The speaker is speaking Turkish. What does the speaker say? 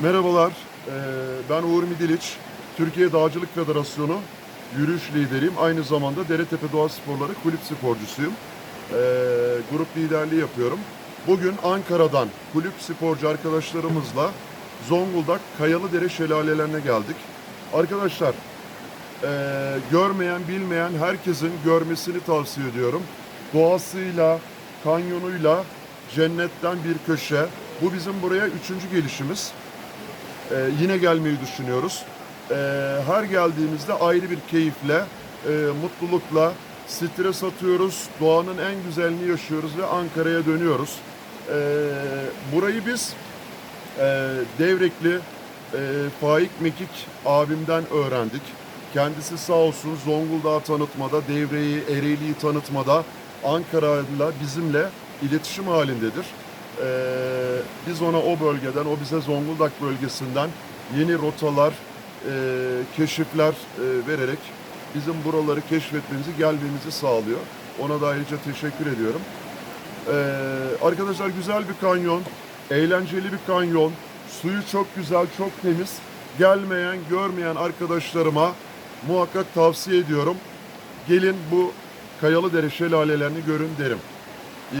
Merhabalar, ben Uğur Midiliç. Türkiye Dağcılık Federasyonu yürüyüş lideriyim. Aynı zamanda Deretepe Doğa Sporları kulüp sporcusuyum. Grup liderliği yapıyorum. Bugün Ankara'dan kulüp sporcu arkadaşlarımızla Zonguldak Kayalıdere şelalelerine geldik. Arkadaşlar, görmeyen, bilmeyen herkesin görmesini tavsiye ediyorum. Doğasıyla, kanyonuyla cennetten bir köşe. Bu bizim buraya üçüncü gelişimiz. Ee, yine gelmeyi düşünüyoruz. Ee, her geldiğimizde ayrı bir keyifle, e, mutlulukla stres atıyoruz. Doğanın en güzelliğini yaşıyoruz ve Ankara'ya dönüyoruz. Ee, burayı biz e, Devrekli e, Faik Mekik abimden öğrendik. Kendisi sağ olsun Zonguldak'ı tanıtmada, Devre'yi, Ereğli'yi tanıtmada Ankara'yla bizimle iletişim halindedir. Ee, biz ona o bölgeden, o bize Zonguldak bölgesinden yeni rotalar, e, keşifler e, vererek bizim buraları keşfetmemizi, gelmemizi sağlıyor. Ona da ayrıca teşekkür ediyorum. Ee, arkadaşlar güzel bir kanyon, eğlenceli bir kanyon. Suyu çok güzel, çok temiz. Gelmeyen, görmeyen arkadaşlarıma muhakkak tavsiye ediyorum. Gelin bu Kayalıdere şelalelerini görün derim.